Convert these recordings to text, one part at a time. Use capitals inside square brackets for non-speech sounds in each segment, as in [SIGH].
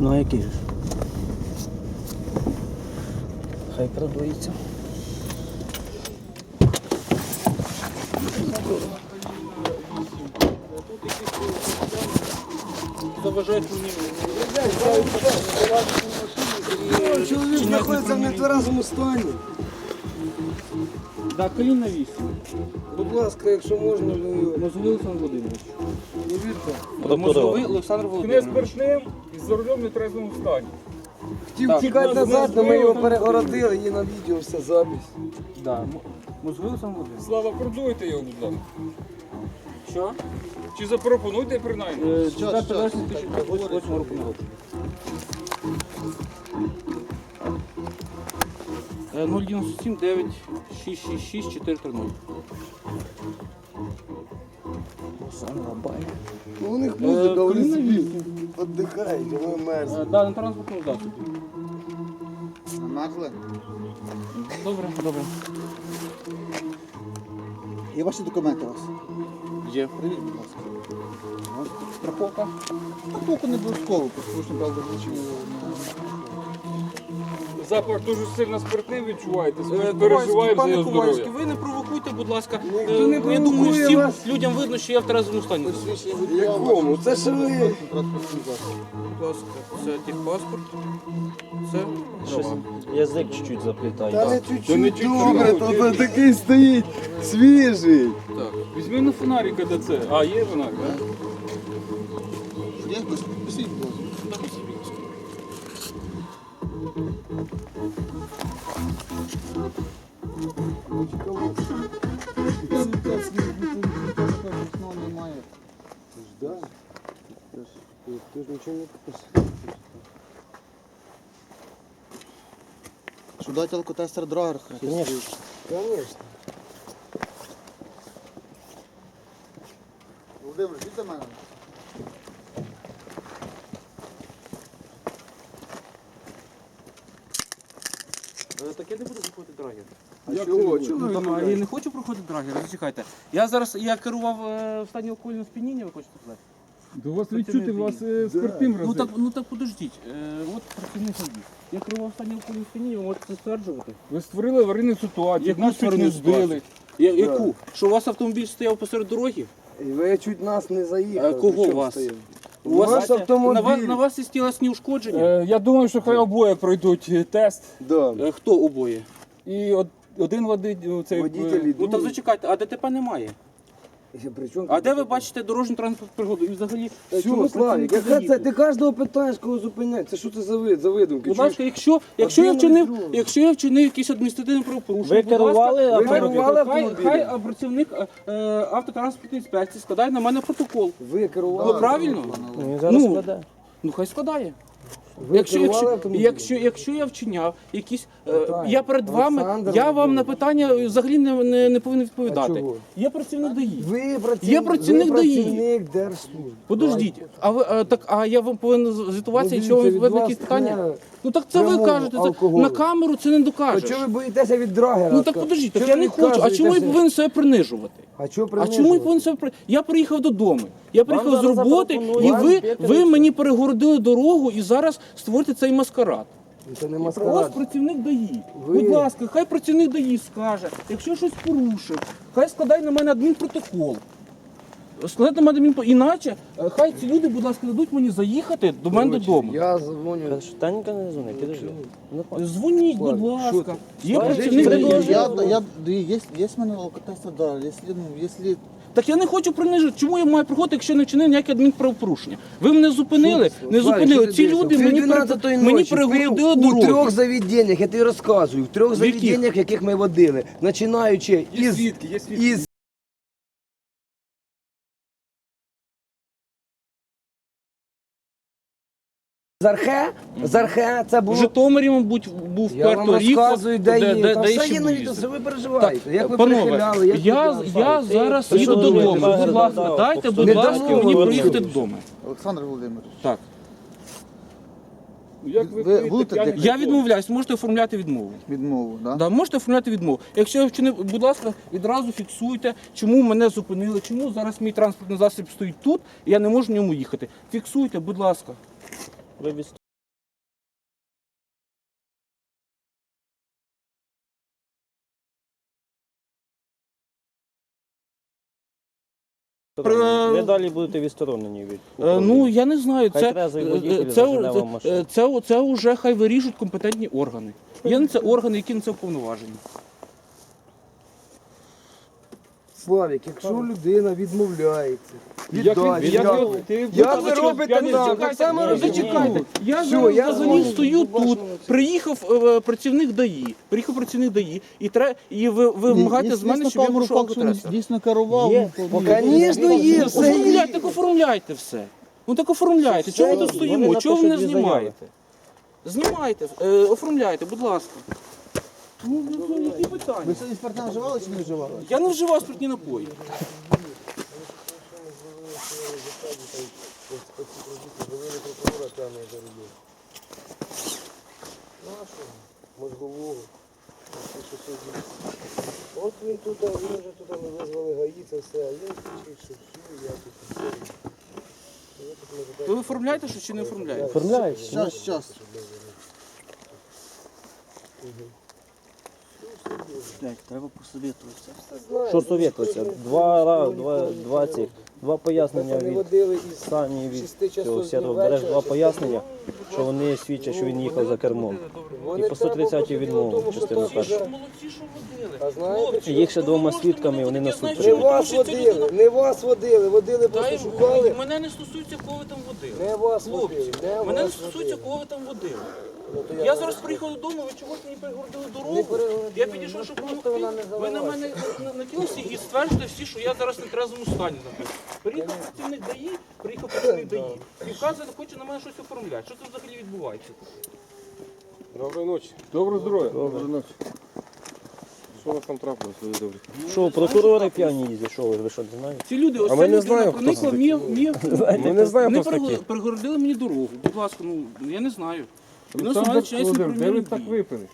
Ну а який же? ж? Хай продується. Заважають мені. Чоловік знаходиться в нетверезому стані. Да, колін на вісім. Будь ласка, якщо можна, ну, Мозговий Олександр Володимирович. повірте. Мозговий Олександр Не Володимирович. спиртним і за рулем в нетрезвому стані. Хотів Так. тікати назад, але ми його перегородили, є на відео вся запись. Да. м- Мозговий Олександр Володимирович. Слава, продуйте його, будь ласка. Що? Чи запропонуйте принаймні? Е, 4 вересня 2008 року народження. Е, 097 9 666 430. Ну, у них Е, музика, вони коліна собі вісім. віддихають, а ми мерзнемо. Е, Да, на транспортному засобі. Намерзли? Добре, добре. Є ваші документи у вас? Є. Привіт, будь ласка. Страховка. Таку не обов'язково, послушно, правда, вручення. Запах дуже сильно спиртним відчуваєте. Ми переживаємо за пане його Ковальський, здоров'я. ви не провокуйте, будь ласка. Ніхто Е, не Я думаю, провокує всім вас. людям видно, що я в терезому стані. Якому? Це ж ви. Будь ласка, це техпаспорт. Це права. Язик чуть-чуть заплітає. Та не чуть-чуть добре, то то такий стоїть, свіжий. Так, візьми на фонарика де це. А, є фонарик, так? Є? Пишіть, будь ласка. Ти ж нічого не підписав. Що дати алкотестер драгер? Звісно. Володимир, йдіть до мене. Так я не буду проходити драгер. А чого? Чого ви Ну, так я не хочу проходити драгер, зачекайте. Я зараз я керував е, в стані алкогольного сп'яніння, ви хочете сказати? До вас відчути, у у вас, вас спиртним Ну так, ну так подождіть. Е, от працівник ходів. Я керував в стані алкогольного сп'яніння, ви можете це стверджувати. Ви створили аварійну ситуацію, Яку нас чуть створили не збили. ситуацію? Я, яку? Що у вас автомобіль стояв посеред дороги? І ви чуть нас не заїхали. А кого При чому вас? стояли? У вас Наш автомобіль. На вас, на вас є тілесні ушкодження? Е, Я думаю, що хай обоє пройдуть е, тест. Да. Е, Хто обоє? І от, один водить ну, цей. е, Водителі Ну так зачекайте, а ДТП немає. [LAUGHS] При чому А тут де ви таке? бачите дорожню транспорт пригоду? І взагалі, е, чому Славік, працівники яка це? заїхали? Ти кожного питаєш, кого зупиняти. Це що це за вид, за видумки? Будь Чуєш? ласка, якщо, якщо, я вчинив, на другого. якщо я вчинив якісь адміністративне правопорушення, Ви будь керували ласка, Ви хай- керували хай, автомобілем? хай, а, працівник е, е, автотранспортної інспекції складає на мене протокол. Ви керували? Ну правильно? Він зараз Ну. Ну хай складає. Ви Якщо, якщо, якщо, якщо я вчиняв якісь. е, я перед вами, Олександр я вам на Володимирович. питання взагалі не, не, не повинен А відповідати. чого? Є працівник ДАІ. Ви працівник, Є працівник ви ДАІ. працівник Держслужби. Подождіть, а ви а, так, а я вам повинен звітуватися, якщо ви Дивіться, від ведете вас якісь питання? не- Ну так це ви прямого кажете, це алкоголю. на камеру це не А докажеш. чого ви боїтеся від драгера? Ну так подождіть, так Чого я не хочу. А чому я повинен себе принижувати? А чого А чому я повинен себе при... Я приїхав додому. Я приїхав з зараз роботи, і ви, ви мені перегородили дорогу і зараз створите цей маскарад. Це не Ось маскарад. працівник ДАІ. Ви- Будь ласка, хай працівник ДАІ скаже, якщо щось порушив, хай складає на мене адмінпротокол. Складайте мене адмінпротокол. Іначе, е, хай ці люди, будь ласка, дадуть мені заїхати до мене Короче, додому. Я дзвоню. Танька не дзвони, підожди. Дзвоніть, будь що ласка. Є працівник предложив? Я, я, є, є в мене алкотестер драгер, якщо, ну, Так я не хочу принижити. Чому я маю приходити, якщо не вчинив ніяке адмінправопорушення? Ви мене зупинили, не зупинили. Ці люди мені, 12-ї пере- мені перегородили пив У трьох заведеннях, я тобі розказую, в трьох В яких? заведеннях, в яких ми водили, починаючи Є із, свідки, є свідки. із Зархе, Зархе, це В було Житомирі, мабуть, був Я вам Пуерто-Ріко, розказую, де є. де, Та де все ще є на був відео, їздив. що ви переживаєте. Як ви Панове, перехиляли, як я, ви я зараз Ти їду що додому. думаєш? Будь ласка, дайте, будь Не ласка, дамо, мені ви проїхати додому. Олександр Володимирович, Так. Як ви, Ви будете п'яний Я відмовляюсь, можете оформляти відмову. відмову, да? Да, можете оформляти відмову. Якщо я вчинив, будь ласка, відразу фіксуйте, чому мене зупинили, чому зараз мій транспортний засіб стоїть тут, і я не можу в ньому їхати. Фіксуйте, будь ласка. Ви від... Ви далі будете відсторонені від Е, Ну я не знаю, Хай це, трезвий е, водитель це, зажене це, машину. е, це, це вже хай вирішують компетентні органи. Є на це органи, які на це вповноважені. Славік, якщо людина відмовляється, Як ви- ти- як ви ви робите зачекайте. Так само Зачекайте, тут. я зараз я згоден. стою тут, приїхав е, працівник ДАІ, приїхав працівник ДАІ, і, тре, і ви, ви вимагаєте з мене, щоб я він алкотестер. дійсно керував. Є. ну, то звісно, є, все є. Оформляйте, так оформляйте все. Ну так оформляйте. Чого ми тут стоїмо? Чого ви не знімаєте? Знімайте, е, оформляйте, будь ласка. Ну, ну, ну, які Ви питання? сьогодні спиртне вживали чи не вживали? Я не вживав спиртні напої. Мозгового. От він тут, він вже туди ми визвали ГАІ, це все, а він кричить, що всю, я тут. Ви тут ви оформляєте що чи не оформляєте? Оформляєте? Щас, щас. Блядь, треба посовітуватися. Що совєтуватися? Два, ра- два, два, ці, два пояснення від Сані від цього часов Береш два пояснення, що вони свідчать, що він їхав за кермом. І по 130 треба просто відмову, частину першу. А знаєте, Їх ще двома свідками, вони на суд не вас водили, не вас водили, водили просто шукали. Мене не стосується, кого ви там водили. Не вас Хлопці, водили, не мене не вас стосується, кого ви там водили. Ну, Я зараз приїхав додому, ви чогось мені перегородили дорогу. Я підійшов, щоб допомогти. Ви на мене на- накинулися і стверджуєте всі, що я зараз в нетрезвому стані знаходжусь. Приїхав працівник ДАІ, приїхав працівник ДАІ. І вказує, хоче на мене щось оформляти. Що тут взагалі відбувається? Доброї ночі. Доброго здоров'я. Доброї ночі. Що у вас там трапилось, люди добрі? Що, прокурори п'яні їздять, що ви, ви що не знаєте? Ці люди, ось А ця не людина знаємо, хто проникла, це мені, мені, Ми не знаємо, вони хто це такі. перегородили мені дорогу. Будь ласка, ну я не знаю. Мене Володимир, де ви так випили?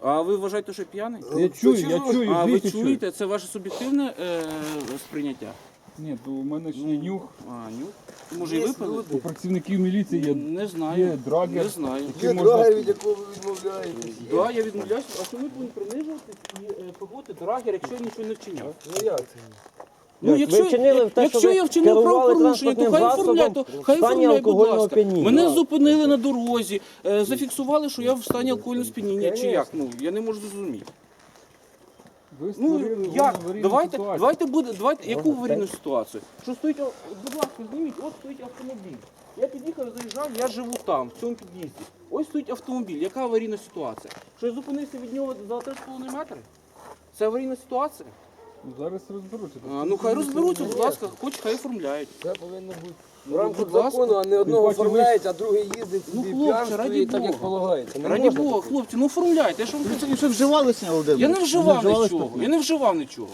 А ви вважаєте, що я п'яний? Я чую, я чую, А ви звідти чую. чуєте, це ваше суб'єктивне е, сприйняття? Ні, то у мене ж є нюх. А, нюх? Може і випили? У працівників міліції є. Не знаю. Є драгер. Не знаю. Є можна- драгер, від якого ви відмовляєтесь. Да, я відмовляюся. А чому ви повинні принижуватись і е, проводити драгер, якщо я нічого не вчиняв? Ну як це? Ну, якщо, Ви вчинили те, якщо що я вчинив правопорушення, то хай оформляє, то хай оформляє, будь ласка. Мене зупинили на дорозі, е, зафіксували, що я в стані алкогольного сп'яніння, чи як? Ну, я не можу зрозуміти. Ви Ну, створили як? аварійну Давайте, ситуацію. давайте буде, давайте, яку аварійну ситуацію? Що стоїть, о, будь ласка, зніміть, от стоїть автомобіль. Я під'їхав, заїжджав, я живу там, в цьому під'їзді. Ось стоїть автомобіль, яка аварійна ситуація? Що я зупинився від нього за 3,5 метри? Це аварійна ситуація? Ну, Зараз розберуться. А, ну хай розберуться, будь ласка, хоч хай оформляють. Це повинно бути в Ну, рамках будь ласка. закону, а не одного оформляють, а другий їздить Ну, собі хлопці, раді так як полагається. Не Раді можна Бога, хлопці, ну оформляйте. Я, ж вам Ви кажу. що Володимир? я не вживав нічого. Я не вживав нічого.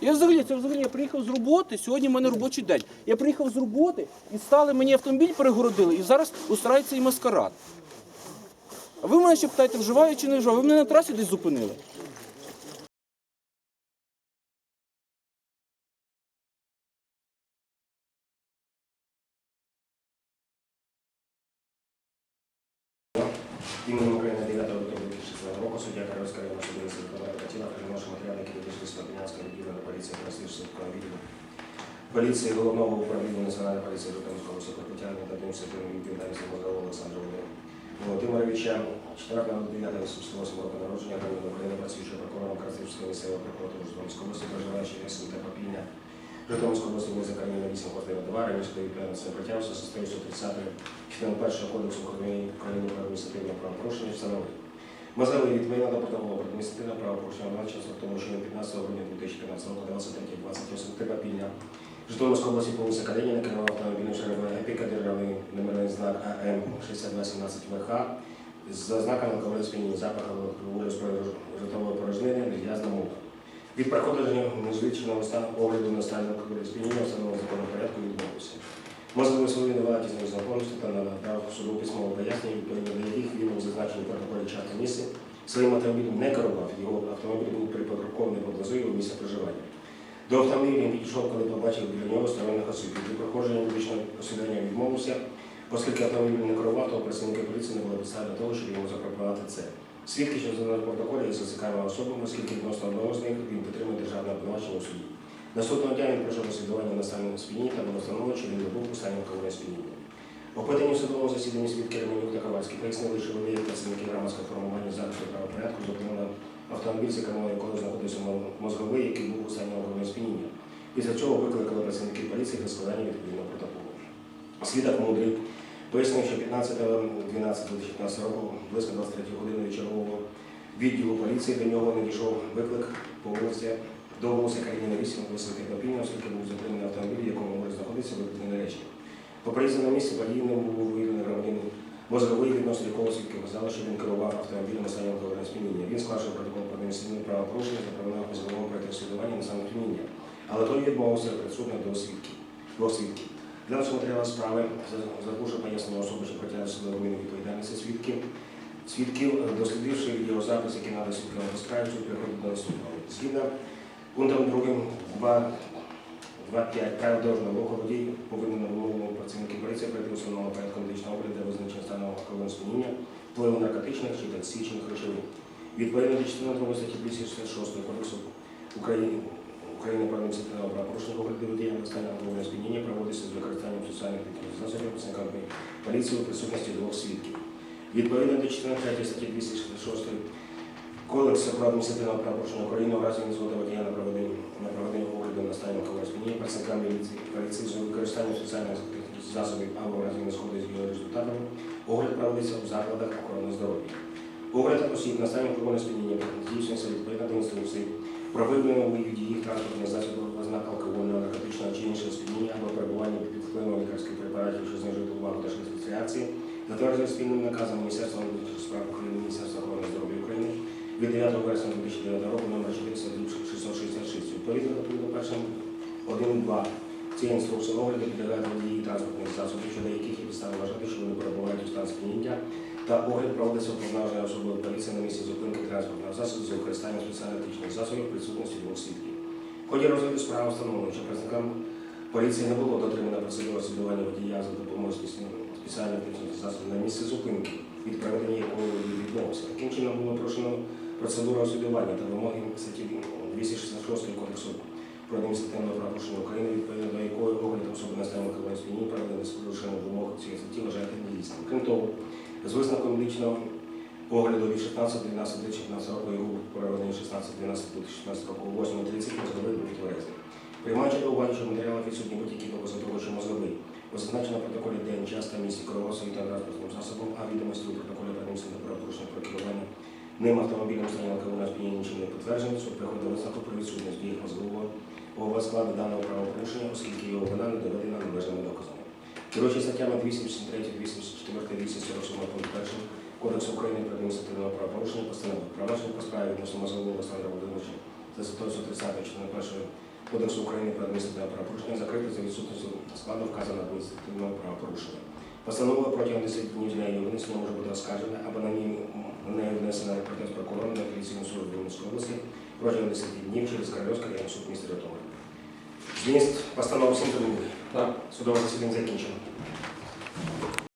Я взагалі, це взагалі я приїхав з роботи, сьогодні в мене робочий день. Я приїхав з роботи і стали мені автомобіль перегородили, і зараз устрається і маскарад. А ви мене ще питаєте, вживаю чи не вживаю? Ви мене на трасі десь зупинили. Районного суду міста Миколаїва Катіна приймавши матеріали, які вийшли з Слободянського відділення поліції Красивського відділу поліції Головного управління Національної поліції Житомирського притягнення до адміністративної відповідальності Мозгового Олександра Володимировича 4.09.88 року народження громадянина України, працюючого прокурором Красивського місцевого прокуратури Житомирської області, проживаючи в СМТ Попільня Житомирської області вулиця Кам'яна 8, квартира 2, раніше до відповідальності притягнувся 130 частини 1 Кодексу України про адміністративне правопорушення встановив. Мазали відповідно до протоколу про адміністративне правопорушення начався в тому, що 15 грудня 2015 року 23.28 Терпопільня Житомирської області по вулиці Калініна керував автомобілем Шеребе Епіка, державний номерний знак АМ 6217 ВХ з знаком алкогольного сп'яніння, запахом волі житової порожнини, грязна мука. Від проходження незвичайного стану огляду на стан алкогольного сп'яніння встановленого законом порядку відмовився. Можливо, свої невеликі з знакомості та надав суду письмове пояснення, відповідно до яких він у зазначенні протоколі час та місце своїм автомобілем не керував. Його автомобіль був припаркований поблизу його місця проживання. До автомобіля він підійшов, коли побачив біля нього сторонних осіб. Від проходження медичного посідання відмовився, Оскільки автомобіль не керував, то працівники поліції не було підстав для того, щоб йому запропонувати це. Свідки, що за протоколі є зацікавленими особами, оскільки відносно одного з них він підтримує державне обвинувачення у суді. Наступного дня він пройшов розслідування на стані спині та було встановлено, що він не був у стані алкогольного сп'яніння. Опитані в судовому засіданні свідки Ременюк та Ковальський пояснили, що вони, як працівники громадського формування захисту правопорядку, зупинили автомобіль, за кермом якого знаходився мозговий, який був у стані алкогольного сп'яніння. Після чого викликали працівників поліції для складання відповідного протоколу. Свідок мудрий пояснив, що 15.12.2015 року, близько 23 години чергового відділу поліції до нього надійшов виклик по вулиці до вулиці Карініна 8 вулиці Тернопільна, оскільки був затриманий автомобіль, в якому може знаходитися викликані речі. По приїзду на місце події не був виявлений громадянин мозговий відносно якого свідки вказали, що він керував автомобілем на стані алкогольного сп'яніння. Він склавши протокол про адміністративне правопорушення за правильного мозгового проти на саме. Але той відмовився присутніх до свідків. Двох свідків. Для матеріалу справи заслужив пояснення особи, що притягли судову відповідальності свідків. Свідків, дослідивши відеозапис, який надо свідкам по справі, суд приходить до наступного. Згідно пунктом 2, 2, 2.5 правил дорожнього руху водій повинен на вимогу працівників поліції пройти установленого порядку медичного огляду визначення стану алкогольного сп'яніння, впливу наркотичних чи токсичних речовин. Відповідно до частини 2 статті 266 Кодексу України України про адміністративне правопорушення огляду водія на стані алкогольного сп'яніння проводиться з використанням соціальних засобів працівниками поліції у присутності двох свідків. Відповідно до частини 3 статті 266 Кодексу про адміністративне правопорушення України в разі незгоди водія на проведення на проведення огляду на стані сп'яніння працівниками поліції поліції з використанням соціальних засобів або в разі незгоди з його результатами огляд проводиться у закладах охорони здоров'я. Огляд осіб на стані алкогольного сп'яніння здійснюється відповідно до інструкції про виявлення у їх транспортних засобів ознак алкогольного, наркотичного чи іншого сп'яніння або перебування під впливом лікарських препаратів, що знижують увагу та швидкість затверджує спільним наказом Міністерства внутрішніх справ України, Міністерства охорони здоров'я України від 9 вересня 2009 року номер 46666. Відповідно до першим 1.2 цієї інструкції огляду підлягають водії транспортних засобів, щодо яких є підстави вважати, що вони перебувають у стані сп'яніння, та огляд проводиться уповноваженою особою поліції на місці зупинки транспортного засобу з використанням спеціальних технічних засобів присутності двох свідків. В ході розгляду справи встановлено, що працівникам поліції не було дотримано процедури розслідування водія за допомогою спеці- спеціальних технічних засобів на місці зупинки, від проведення якої відмовився. Таким чином було порушено процедуру розслідування та вимоги статті 266 Кодексу про адміністративне правопорушення України, відповідно до якої огляд особи на стані сп'яніння проведений з порушенням вимог цієї статті вважається недійсним. Крім того, з висновком медичного огляду від 16.12.2015 року і був проведений 16.12.2016 року о 8.30 мозговий був тверезий. Приймаючи до уваги, що в матеріалах відсутні будь-які докази того, що мозговий протоколі день, час та місці керував своїм транспортним засобом, а відомості у протоколі про адміністративне правопорушення про керування ним автомобілем стані алкогольного сп'яніння нічим не підтверджено, суд приходить до висновку про відсутність дії мозгового ого складу даного правопорушення, оскільки його вина не доведена належними доказами. Керуючи статтями 283, 284, 247 пункт 1 Кодексу України про адміністративне правопорушення постанови провадження по справі відносно мозгового Олександра Володимировича за статтею 130 частини 1 Кодексу України про адміністративне правопорушення закрити за відсутністю складу вказаного адміністративного правопорушення. Постанова протягом 10 днів з нею винесення може бути оскаржена або на ній на неї внесена репортаж прокурора на апеляційну суду Рівненської області протягом 10 днів через Корольовський районний суд міста Житомир. Зміст постанови 7. Так. Судове засідання закінчено.